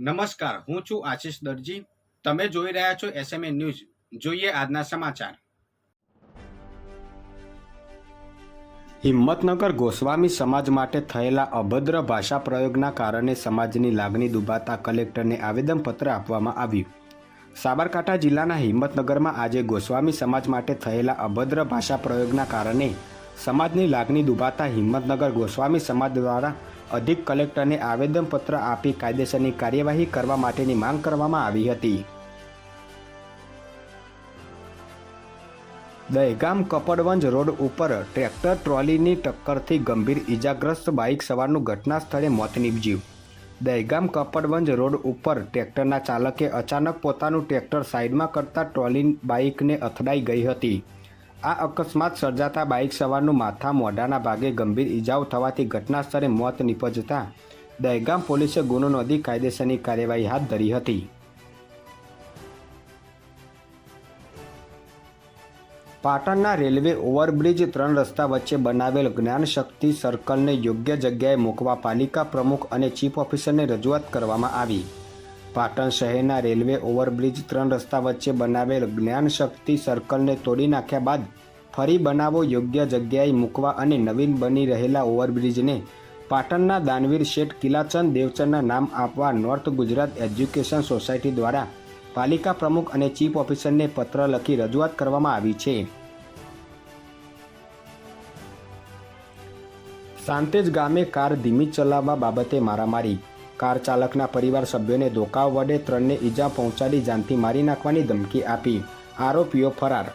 નમસ્કાર, હું છું આશિષ દરજી. તમે જોઈ રહ્યા છો એસએમએ ન્યૂઝ જોઈએ આજના સમાચાર. હિંમતનગર ગોસ્વામી સમાજ માટે થયેલા અભદ્ર ભાષા પ્રયોગના કારણે સમાજની લાગણી દુભાતા કલેક્ટરને આવેદનપત્ર આપવામાં આવ્યું. સાબરકાંઠા જિલ્લાના હિંમતનગરમાં આજે ગોસ્વામી સમાજ માટે થયેલા અભદ્ર ભાષા પ્રયોગના કારણે સમાજની લાગણી દુભાતા હિંમતનગર ગોસ્વામી સમાજ દ્વારા અધિક કલેક્ટરને આવેદનપત્ર આપી કાયદેસરની કાર્યવાહી કરવા માટેની માંગ કરવામાં આવી હતી. દહેગામ કપડવંજ રોડ ઉપર ટ્રેક્ટર ટ્રોલીની ટક્કરથી ગંભીર ઇજાગ્રસ્ત બાઇક સવારનું ઘટના સ્થળે મોત નીપજ્યું. દહેગામ કપડવંજ રોડ ઉપર ટ્રેક્ટરના ચાલકે અચાનક પોતાનું ટ્રેક્ટર સાઇડમાં કરતા ટ્રોલી બાઇકને અથડાઈ ગઈ હતી. આ અકસ્માત સર્જાતા બાઇક સવારનું માથા મોઢાના ભાગે ગંભીર ઈજાઓ થવાથી ઘટના સ્થળે મોત નિપજતા દહેગામ પોલીસે ગુનો નોંધી કાયદેસરની કાર્યવાહી હાથ ધરી હતી. પાટણના રેલવે ઓવરબ્રિજ ત્રણ રસ્તા વચ્ચે બનાવેલ જ્ઞાનશક્તિ સર્કલને યોગ્ય જગ્યાએ મૂકવા પાલિકા પ્રમુખ અને ચીફ ઓફિસરને રજૂઆત કરવામાં આવી. પાટણ શહેરના રેલવે ઓવરબ્રિજ ત્રણ રસ્તા વચ્ચે બનાવેલ જ્ઞાનશક્તિ સર્કલને તોડી નાખ્યા બાદ ફરી બનાવો યોગ્ય જગ્યાએ મૂકવા અને નવીન બની રહેલા ઓવરબ્રિજને પાટણના દાનવીર શેઠ કિલાચંદ દેવચંદના નામ આપવા નોર્થ ગુજરાત એજ્યુકેશન સોસાયટી દ્વારા પાલિકા પ્રમુખ અને ચીફ ઓફિસરને પત્ર લખી રજૂઆત કરવામાં આવી છે. સાંતેજ ગામે કાર ધીમી ચલાવવા બાબતે મારામારી કાર ચાલકના પરિવાર સભ્યોને ધોકા વડે ત્રણને ઈજા પહોંચાડી જાનથી મારી નાખવાની ધમકી આપી. આરોપીઓ ફરાર.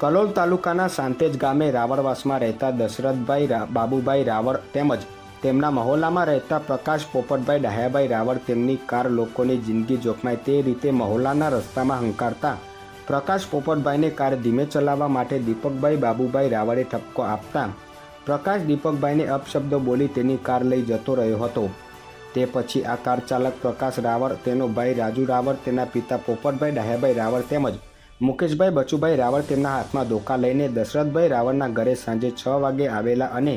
કલોલ તાલુકાના સાંતેજ ગામે રાવળવાસમાં રહેતા દશરથભાઈ બાબુભાઈ રાવળ તેમજ તેમના મહોલ્લામાં રહેતા પ્રકાશ પોપટભાઈ ડાહ્યાભાઈ રાવળ તેમની કાર લોકોની જિંદગી જોખમાય તે રીતે મહોલ્લાના રસ્તામાં હંકારતા પ્રકાશ પોપટભાઈને કાર ધીમે ચલાવવા માટે દીપકભાઈ બાબુભાઈ રાવળે ઠપકો આપતા પ્રકાશ દીપકભાઈને અપશબ્દો બોલી તેની કાર લઈ જતો રહ્યો હતો. તે પછી આ કાર ચાલક પ્રકાશ રાવળ, તેનો ભાઈ રાજુ રાવળ, તેના પિતા પોપટભાઈ ડાહ્યાભાઈ રાવળ તેમજ મુકેશભાઈ બચુભાઈ રાવળ તેમના હાથમાં ધોકા લઈને દશરથભાઈ રાવળના ઘરે સાંજે છ વાગે આવેલા અને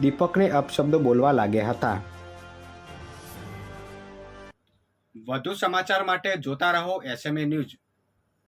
દીપકને અપશબ્દો બોલવા લાગ્યા હતા. વધુ સમાચાર માટે જોતા રહો એસએમએ ન્યૂઝ